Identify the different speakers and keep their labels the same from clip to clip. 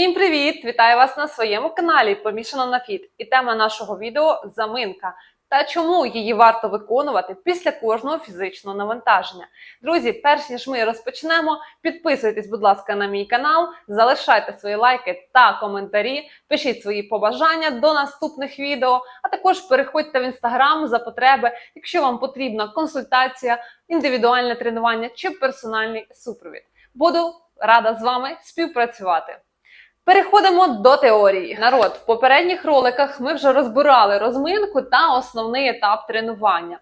Speaker 1: Всім привіт! Вітаю вас на своєму каналі Помішано на фіт. І тема нашого відео заминка. Та чому її варто виконувати після кожного фізичного навантаження. Друзі, перш ніж ми розпочнемо, підписуйтесь, будь ласка, на мій канал, залишайте свої лайки та коментарі, пишіть свої побажання до наступних відео, а також переходьте в інстаграм за потреби, якщо вам потрібна консультація, індивідуальне тренування чи персональний супровід. Буду рада з вами співпрацювати. Переходимо до теорії. Народ, в попередніх роликах ми вже розбирали розминку та основний етап тренування.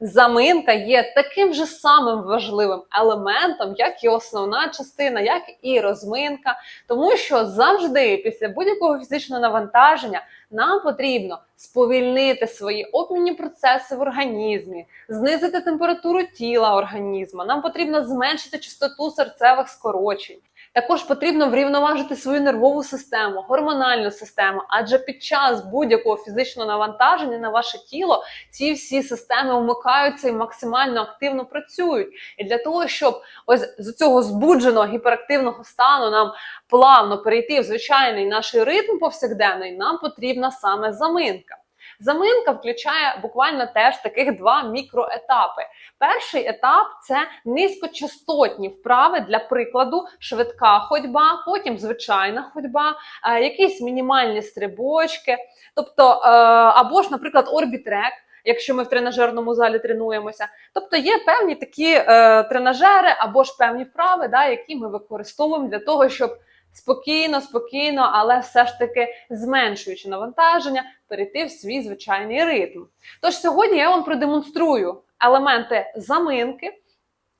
Speaker 1: Заминка є таким же самим важливим елементом, як і основна частина, як і розминка, тому що завжди після будь-якого фізичного навантаження нам потрібно сповільнити свої обмінні процеси в організмі, знизити температуру тіла організму. Нам потрібно зменшити частоту серцевих скорочень. Також потрібно врівноважити свою нервову систему, гормональну систему, адже під час будь-якого фізичного навантаження на ваше тіло ці всі системи вмикаються і максимально активно працюють. І для того, щоб ось з цього збудженого гіперактивного стану нам плавно перейти в звичайний наш ритм повсякденний, нам потрібна саме заминка. Заминка включає буквально теж таких два мікроетапи. Перший етап це низькочастотні вправи для прикладу, швидка ходьба, потім звичайна ходьба, е, якісь мінімальні стрибочки, тобто е, або ж, наприклад, орбітрек. Якщо ми в тренажерному залі тренуємося, тобто є певні такі е, тренажери або ж певні вправи, да, які ми використовуємо для того, щоб спокійно, спокійно, але все ж таки зменшуючи навантаження, перейти в свій звичайний ритм. Тож сьогодні я вам продемонструю елементи заминки.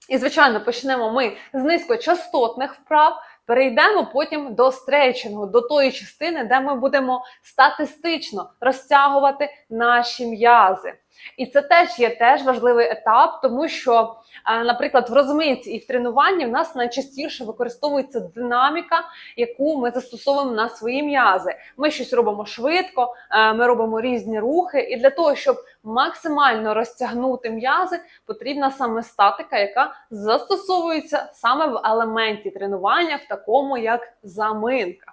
Speaker 1: І, звичайно, почнемо ми з низькочастотних вправ. Перейдемо потім до стрейчингу, до тої частини, де ми будемо статистично розтягувати наші м'язи. І це теж є теж важливий етап, тому що, е, наприклад, в розминці і в тренуванні в нас найчастіше використовується динаміка, яку ми застосовуємо на свої м'язи. Ми щось робимо швидко, е, ми робимо різні рухи, і для того, щоб максимально розтягнути м'язи, потрібна саме статика, яка застосовується саме в елементі тренування, в такому як заминка.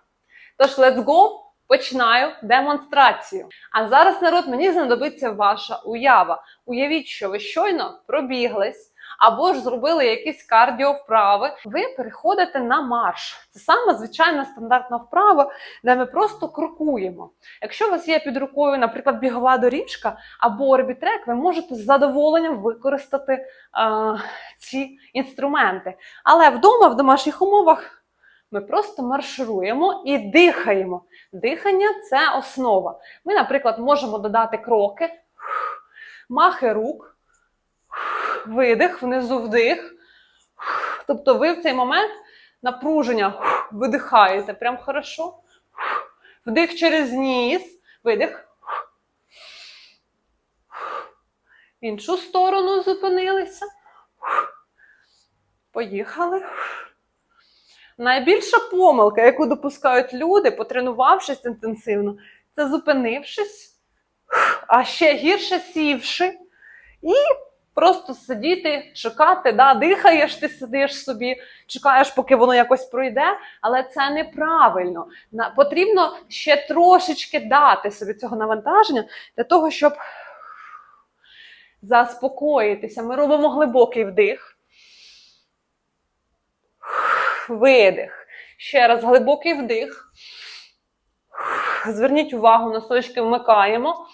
Speaker 1: Тож, let's go! Починаю демонстрацію. А зараз, народ, мені знадобиться ваша уява. Уявіть, що ви щойно пробіглись або ж зробили якісь кардіовправи. Ви переходите на марш. Це саме звичайна стандартна вправа, де ми просто крокуємо. Якщо у вас є під рукою, наприклад, бігова доріжка або орбітрек, ви можете з задоволенням використати е, ці інструменти. Але вдома, в домашніх умовах. Ми просто маршируємо і дихаємо. Дихання це основа. Ми, наприклад, можемо додати кроки, махи рук, видих, внизу вдих. Тобто ви в цей момент напруження видихаєте прям хорошо. Вдих через ніс, видих. В іншу сторону зупинилися. Поїхали. Найбільша помилка, яку допускають люди, потренувавшись інтенсивно, це зупинившись, а ще гірше сівши, і просто сидіти, чекати, да, дихаєш, ти сидиш собі, чекаєш, поки воно якось пройде, але це неправильно. Потрібно ще трошечки дати собі цього навантаження для того, щоб заспокоїтися. Ми робимо глибокий вдих видих. Ще раз глибокий вдих. Зверніть увагу, носочки вмикаємо.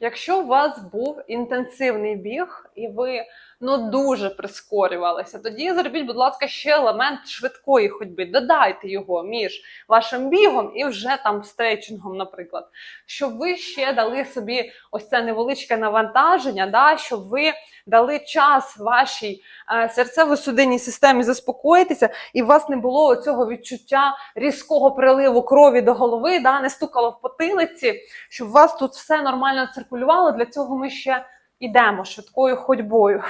Speaker 1: Якщо у вас був інтенсивний біг і ви ну дуже прискорювалися, тоді зробіть, будь ласка, ще елемент швидкої ходьби. Додайте його між вашим бігом і вже там стрейчингом, наприклад, щоб ви ще дали собі ось це невеличке навантаження, да, щоб ви дали час вашій е, серцево-судинній системі заспокоїтися, і у вас не було цього відчуття різкого приливу крові до голови, да, не стукало в потилиці, щоб у вас тут все нормально циркулювало. Для цього ми ще йдемо швидкою ходьбою.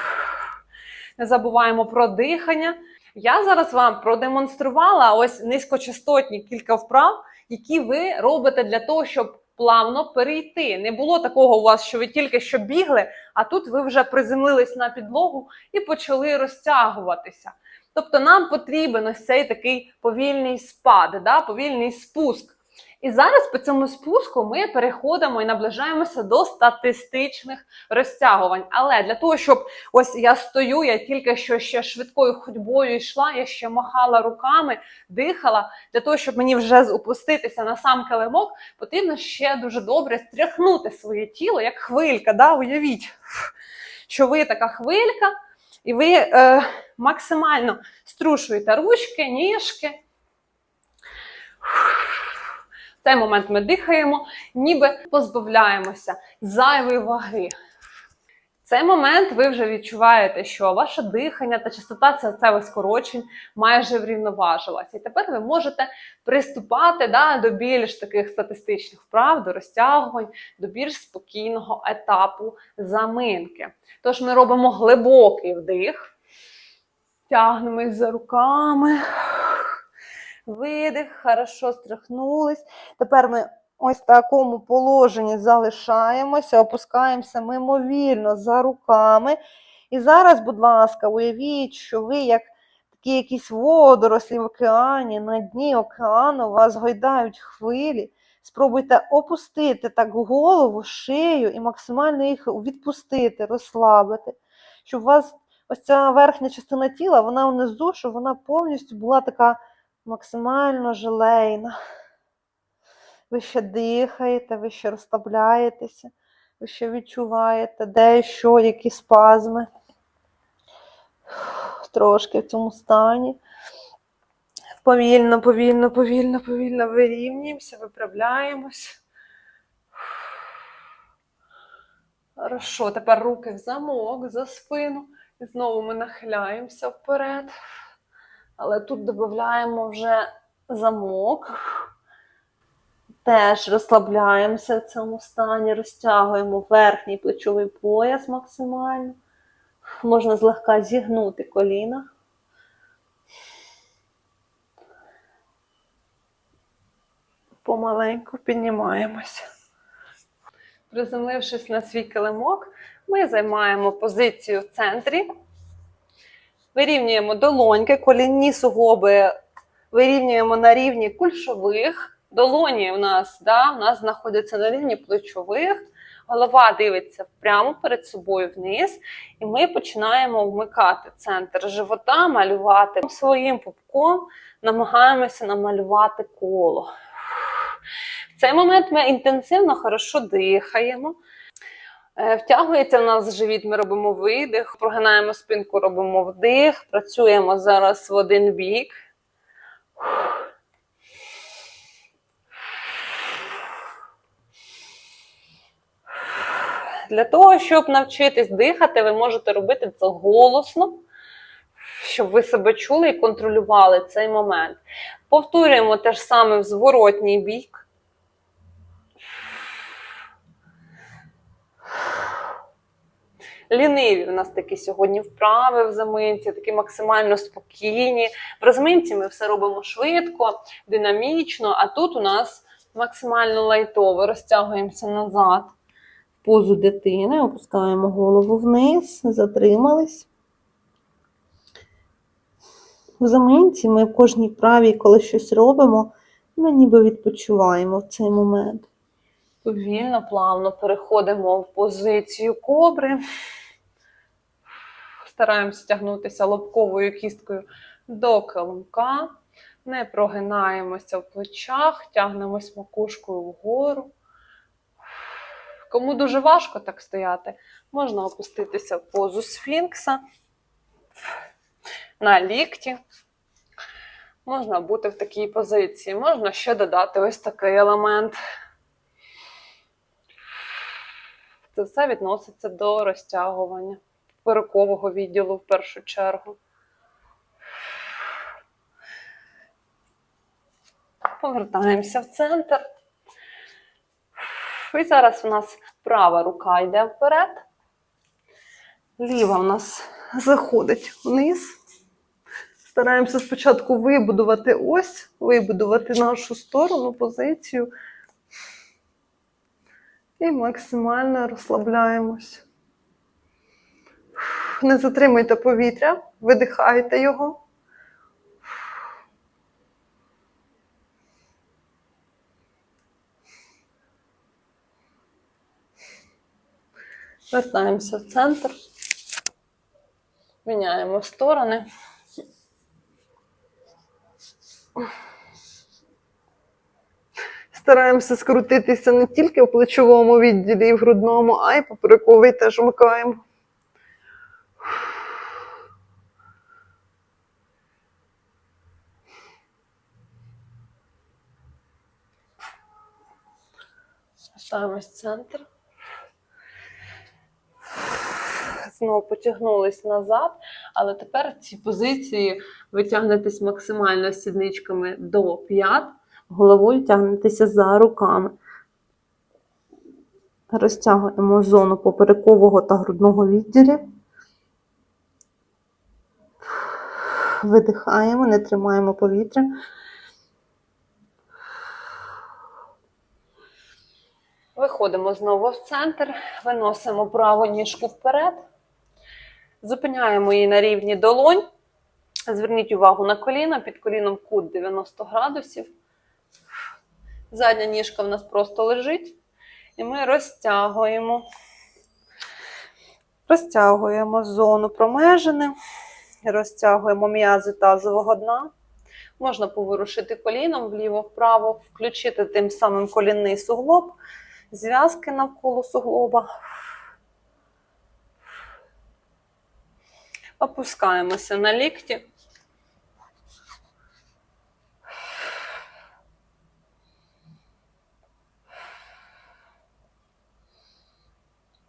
Speaker 1: Не забуваємо про дихання. Я зараз вам продемонструвала ось низькочастотні кілька вправ, які ви робите для того, щоб плавно перейти. Не було такого у вас, що ви тільки що бігли, а тут ви вже приземлились на підлогу і почали розтягуватися. Тобто нам потрібен ось цей такий повільний спад, да? повільний спуск. І зараз по цьому спуску ми переходимо і наближаємося до статистичних розтягувань. Але для того, щоб ось я стою, я тільки що ще швидкою ходьбою йшла, я ще махала руками, дихала. Для того, щоб мені вже опуститися на сам килимок, потрібно ще дуже добре стряхнути своє тіло, як хвилька. Да? Уявіть, що ви така хвилька, і ви е, максимально струшуєте ручки, ніжки. Цей момент ми дихаємо, ніби позбавляємося зайвої ваги. В цей момент ви вже відчуваєте, що ваше дихання та частота серцевих скорочень майже врівноважилася. І тепер ви можете приступати да, до більш таких статистичних вправ, до розтягувань, до більш спокійного етапу заминки. Тож ми робимо глибокий вдих, тягнемось за руками. Видих, хорошо стряхнулись. Тепер ми ось в такому положенні залишаємося, опускаємося мимовільно за руками. І зараз, будь ласка, уявіть, що ви як такі якісь водорослі в океані, на дні океану вас гойдають хвилі. Спробуйте опустити так голову, шию і максимально їх відпустити, розслабити, щоб у вас ось ця верхня частина тіла, вона внизу, щоб вона повністю була така максимально желейна. Ви ще дихаєте, ви ще розслабляєтеся, ви ще відчуваєте, де що, які спазми. Трошки в цьому стані. Повільно, повільно, повільно, повільно вирівнюємося, виправляємось. Хорошо, тепер руки в замок за спину. І знову ми нахиляємося вперед. Але тут додаємо вже замок. Теж розслабляємося в цьому стані, розтягуємо верхній плечовий пояс максимально. Можна злегка зігнути коліна. Помаленьку піднімаємося. Приземлившись на свій килимок, ми займаємо позицію в центрі. Вирівнюємо долоньки, колінні суглоби вирівнюємо на рівні кульшових. Долоні у нас, да, у нас знаходяться на рівні плечових. Голова дивиться прямо перед собою вниз, і ми починаємо вмикати центр живота, малювати своїм пупком, намагаємося намалювати коло. В цей момент ми інтенсивно хорошо дихаємо. Е, Втягується в нас живіт, ми робимо видих, прогинаємо спинку, робимо вдих, працюємо зараз в один бік. Для того, щоб навчитись дихати, ви можете робити це голосно, щоб ви себе чули і контролювали цей момент. Повторюємо те ж саме в зворотній бік. Ліниві у нас такі сьогодні вправи в заминці, такі максимально спокійні. В розминці ми все робимо швидко, динамічно, а тут у нас максимально лайтово. Розтягуємося назад в позу дитини, опускаємо голову вниз, затримались. В заминці ми в кожній вправі, коли щось робимо, ми ніби відпочиваємо в цей момент. Повільно, плавно переходимо в позицію кобри. Стараємося тягнутися лобковою кісткою до килимка. Не прогинаємося в плечах, тягнемось макушкою вгору. Кому дуже важко так стояти, можна опуститися в позу сфінкса на лікті. Можна бути в такій позиції. Можна ще додати ось такий елемент. Це все відноситься до розтягування поперекового відділу в першу чергу. Повертаємося в центр. І зараз у нас права рука йде вперед. Ліва у нас заходить вниз. Стараємося спочатку вибудувати ось, вибудувати нашу сторону, позицію. І максимально розслабляємось. Не затримуйте повітря, видихайте його. Вертаємося в центр, міняємо сторони.
Speaker 2: Стараємося скрутитися не тільки в плечовому відділі і в грудному, а й поперековий теж вмикаємо.
Speaker 1: Ставимось в центр. Знову потягнулись назад, але тепер в цій позиції ви тягнетесь максимально сідничками до п'ят, головою тягнетеся за руками. Розтягуємо зону поперекового та грудного відділі. Видихаємо, не тримаємо повітря. Виходимо знову в центр, виносимо праву ніжку вперед, зупиняємо її на рівні долонь. Зверніть увагу на коліно, під коліном кут 90 градусів. Задня ніжка в нас просто лежить. І ми розтягуємо. Розтягуємо зону промежини, розтягуємо м'язи тазового дна. Можна поворушити коліном вліво-вправо, включити тим самим колінний суглоб зв'язки навколо суглоба. Опускаємося на лікті.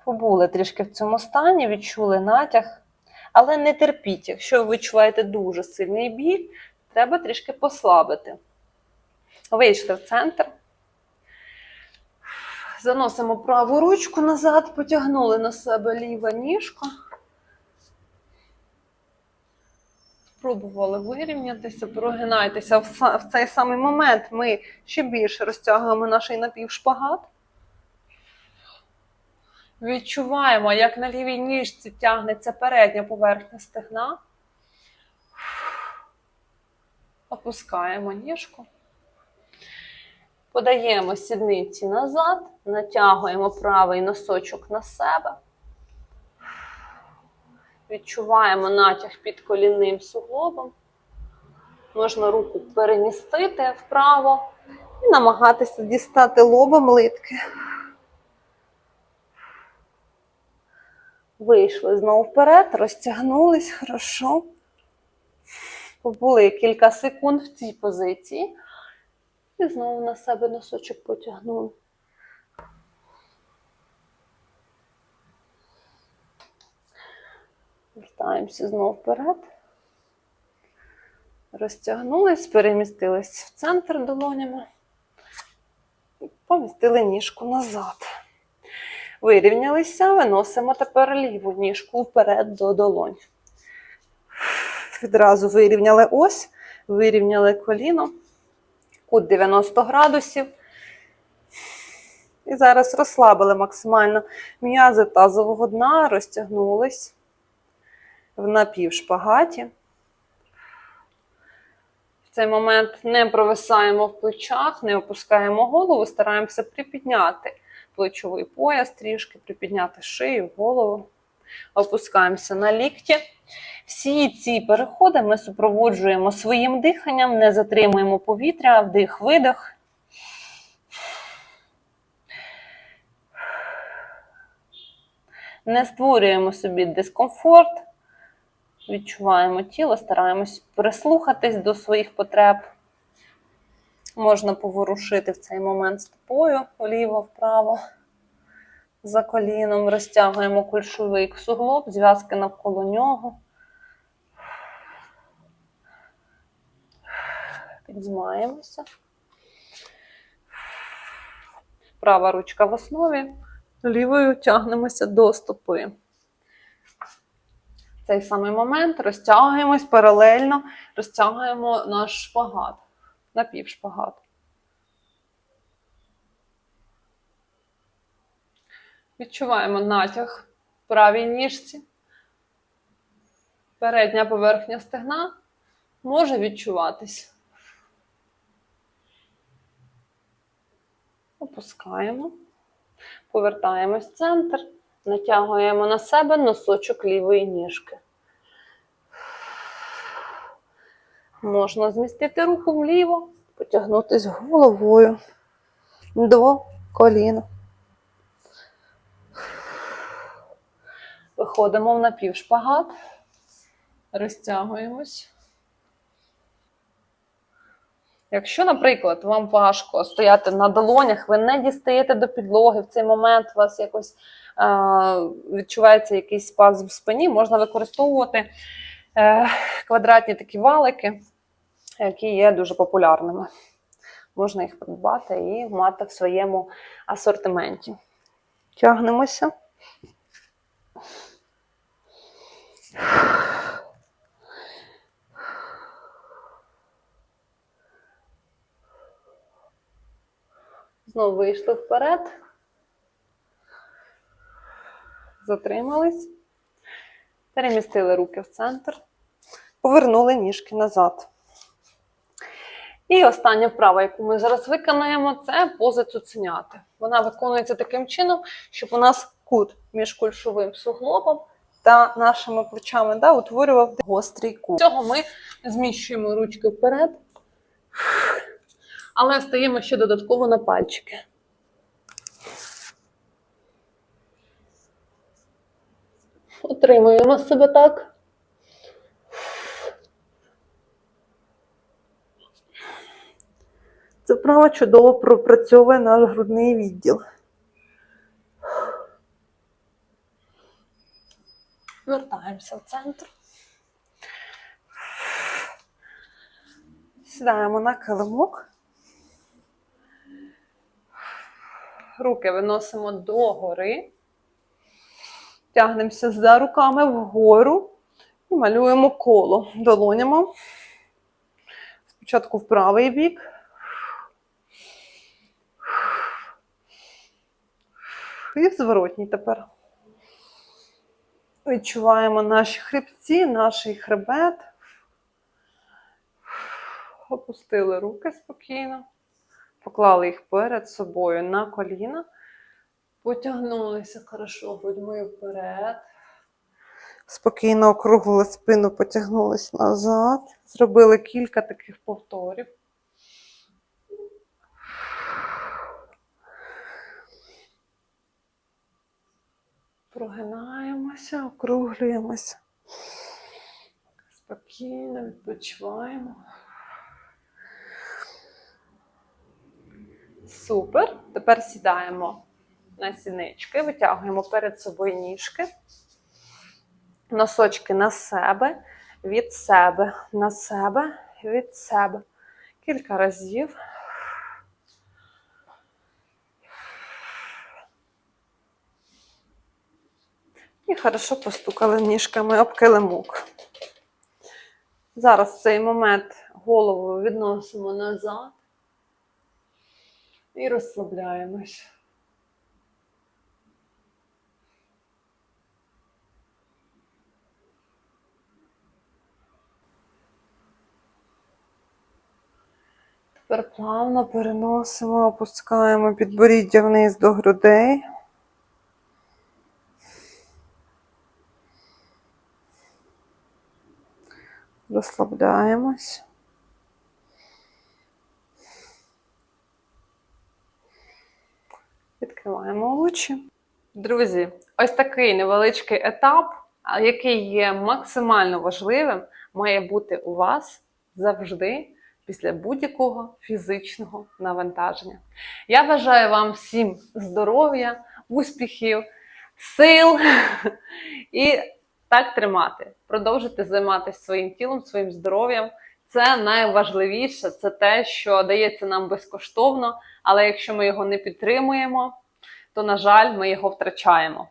Speaker 1: Побули трішки в цьому стані, відчули натяг, але не терпіть. Якщо ви відчуваєте дуже сильний біль, треба трішки послабити. Вийшли в центр. Заносимо праву ручку назад, потягнули на себе ліве ніжко. Спробували вирівнятися, прогинайтеся. В цей самий момент ми ще більше розтягуємо наш напівшпагат. Відчуваємо, як на лівій ніжці тягнеться передня поверхня стегна. Опускаємо ніжку. Подаємо сідниці назад, натягуємо правий носочок на себе. Відчуваємо натяг під колінним суглобом. Можна руку перемістити вправо і намагатися дістати лобом литки. Вийшли знову вперед, розтягнулись хорошо. Побули кілька секунд в цій позиції. І знову на себе носочок потягнули. Вертаємося знову вперед. Розтягнулись, перемістились в центр долонями. Помістили ніжку назад. Вирівнялися, виносимо тепер ліву ніжку вперед до долонь. Відразу вирівняли ось, вирівняли коліно кут 90 градусів. І зараз розслабили максимально м'язи тазового дна, розтягнулись в напівшпагаті. В цей момент не провисаємо в плечах, не опускаємо голову, стараємося припідняти плечовий пояс, трішки припідняти шию, голову. Опускаємося на лікті. Всі ці переходи ми супроводжуємо своїм диханням, не затримуємо повітря, вдих, видих. Не створюємо собі дискомфорт, відчуваємо тіло, стараємось прислухатись до своїх потреб. Можна поворушити в цей момент стопою вліво-вправо. За коліном розтягуємо кульшовий суглоб, зв'язки навколо нього. Піднімаємося. Права ручка в основі, лівою тягнемося до стопи. Цей самий момент розтягуємось паралельно, розтягуємо наш шпагат, напівшпагат. Відчуваємо натяг в правій ніжці. Передня поверхня стегна може відчуватись. Опускаємо, повертаємось в центр, Натягуємо на себе носочок лівої ніжки. Можна змістити руку вліво,
Speaker 2: Потягнутись головою до коліна.
Speaker 1: виходимо в напівшпагат, розтягуємось. Якщо, наприклад, вам важко стояти на долонях, ви не дістаєте до підлоги в цей момент, у вас якось е, відчувається якийсь спазм в спині, можна використовувати квадратні такі валики, які є дуже популярними. Можна їх придбати і мати в своєму асортименті.
Speaker 2: Тягнемося.
Speaker 1: Знову вийшли вперед. Затримались. Перемістили руки в центр. Повернули ніжки назад. І остання вправа, яку ми зараз виконаємо, це поза цуценяти. Вона виконується таким чином, щоб у нас кут між кульшовим суглобом та нашими плечами да, утворював гострий кут. Цього ми зміщуємо ручки вперед, але стаємо ще додатково на пальчики. Отримуємо себе так.
Speaker 2: Це вправа чудово пропрацьовує наш грудний відділ.
Speaker 1: Вертаємося в центр. Сідаємо на килимок. Руки виносимо догори. Тягнемося за руками вгору і малюємо коло долонями. Спочатку в правий бік. І в зворотній тепер. Відчуваємо наші хребці, наш хребет. Опустили руки спокійно. Поклали їх перед собою на коліна. Потягнулися хорошо грудьми вперед.
Speaker 2: Спокійно округлили спину, потягнулись назад.
Speaker 1: Зробили кілька таких повторів. Прогинаємося, округлюємося. Спокійно відпочиваємо. Супер. Тепер сідаємо на сінички, витягуємо перед собою ніжки. Носочки на себе, від себе, на себе, від себе. Кілька разів. І хорошо постукали ніжками об килимок. Зараз в цей момент голову відносимо назад і розслабляємось. Тепер плавно переносимо, опускаємо підборіддя вниз до грудей. Розслабляємось. Відкриваємо очі. Друзі, ось такий невеличкий етап, який є максимально важливим, має бути у вас завжди після будь-якого фізичного навантаження. Я бажаю вам всім здоров'я, успіхів, сил і так тримати. Продовжуйте займатися своїм тілом, своїм здоров'ям. Це найважливіше, це те, що дається нам безкоштовно, але якщо ми його не підтримуємо, то, на жаль, ми його втрачаємо.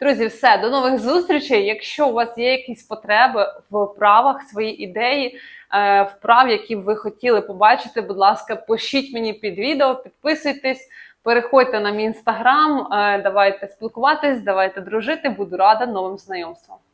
Speaker 1: Друзі, все, до нових зустрічей. Якщо у вас є якісь потреби в вправах, свої ідеї, е, вправ, які б ви хотіли побачити, будь ласка, пишіть мені під відео, підписуйтесь, переходьте на мій інстаграм, е, давайте спілкуватись, давайте дружити. Буду рада новим знайомствам.